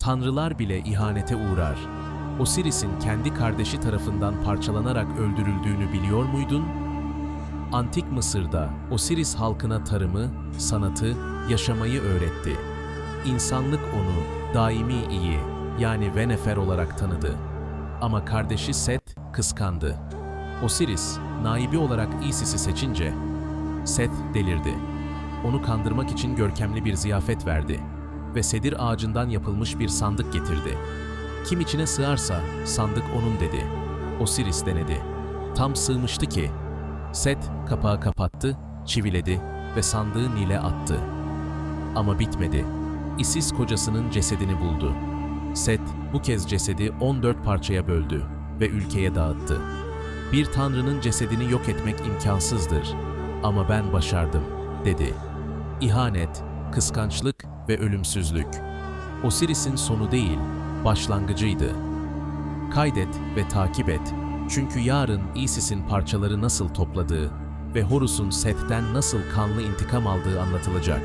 Tanrılar bile ihanete uğrar. Osiris'in kendi kardeşi tarafından parçalanarak öldürüldüğünü biliyor muydun? Antik Mısır'da Osiris halkına tarımı, sanatı, yaşamayı öğretti. İnsanlık onu daimi iyi yani Venefer olarak tanıdı. Ama kardeşi Set kıskandı. Osiris, naibi olarak Isis'i seçince Set delirdi. Onu kandırmak için görkemli bir ziyafet verdi ve sedir ağacından yapılmış bir sandık getirdi. Kim içine sığarsa sandık onun dedi. Osiris denedi. Tam sığmıştı ki Set kapağı kapattı, çiviledi ve sandığı Nil'e attı. Ama bitmedi. Isis kocasının cesedini buldu. Set bu kez cesedi 14 parçaya böldü ve ülkeye dağıttı. Bir tanrının cesedini yok etmek imkansızdır ama ben başardım, dedi. İhanet, kıskançlık ve ölümsüzlük. Osiris'in sonu değil, başlangıcıydı. Kaydet ve takip et. Çünkü yarın Isis'in parçaları nasıl topladığı ve Horus'un Set'ten nasıl kanlı intikam aldığı anlatılacak.